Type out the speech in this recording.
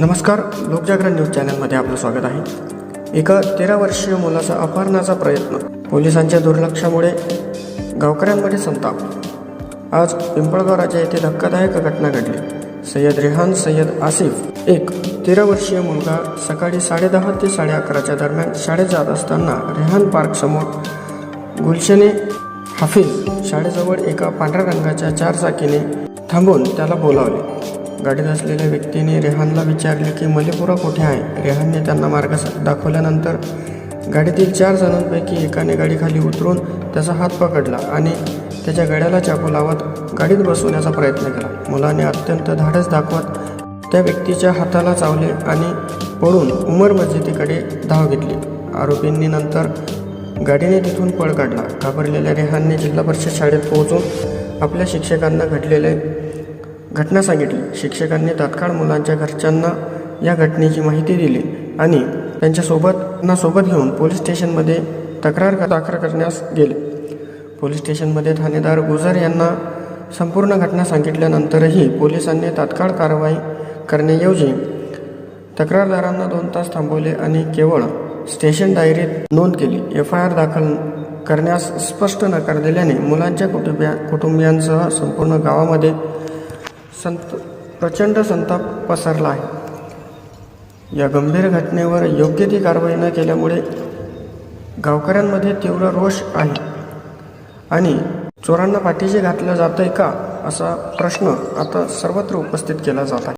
नमस्कार लोकजागरण न्यूज चॅनलमध्ये आपलं स्वागत आहे. एका तेरा वर्षीय मुलाचा अपहरणाचा प्रयत्न पोलिसांच्या दुर्लक्षामुळे गावकऱ्यांमध्ये संताप. आज पिंपळगाव राजा येथे धक्कादायक घटना घडली. सय्यद रेहान सय्यद आसिफ एक तेरा वर्षीय मुलगा सकाळी साडेदहा ते साडे अकराच्या दरम्यान शाळेत जात असताना रेहान पार्क समोर गुलशने हाफिज शाळेजवळ एका पांढऱ्या रंगाच्या चारचाकीने थांबून त्याला बोलावले. गाडीत असलेल्या व्यक्तीने रेहानला विचारले की मलेपुरा कुठे आहे? रेहानने त्यांना मार्ग दाखवल्यानंतर गाडीतील चार जणांपैकी एकाने गाडीखाली उतरून त्याचा हात पकडला आणि त्याच्या गड्याला चाकू लावत गाडीत बसवण्याचा प्रयत्न केला. मुलाने अत्यंत धाडस दाखवत त्या व्यक्तीच्या हाताला चावले आणि पळून उमर मस्जिदीकडे धाव घेतली. आरोपींनी नंतर गाडीने तिथून पळ काढला. घाबरलेल्या रेहानने जिल्हा परिषद शाळेत पोहोचून आपल्या शिक्षकांना घडलेले घटना सांगितली. शिक्षकांनी तात्काळ मुलांच्या घरच्यांना या घटनेची माहिती दिली आणि त्यांच्यासोबत सोबत घेऊन पोलीस स्टेशनमध्ये तक्रार दाखल करण्यास गेले. पोलीस स्टेशनमध्ये ठाणेदार गुजर यांना संपूर्ण घटना सांगितल्यानंतरही पोलिसांनी तात्काळ कारवाई करण्याऐवजी तक्रारदारांना दोन तास थांबवले आणि केवळ स्टेशन डायरीत नोंद केली. एफ आय आर दाखल करण्यास स्पष्ट नकार दिल्याने मुलांच्या कुटुंबिया कुटुंबियांसह संपूर्ण गावामध्ये संत प्रचंड संताप पसरला आहे. या गंभीर घटनेवर योग्य ती कारवाई न केल्यामुळे गावकऱ्यांमध्ये तीव्र रोष आहे. आणि चोरांना पाठीशी घातलं जातं आहे का असा प्रश्न आता सर्वत्र उपस्थित केला जात आहे.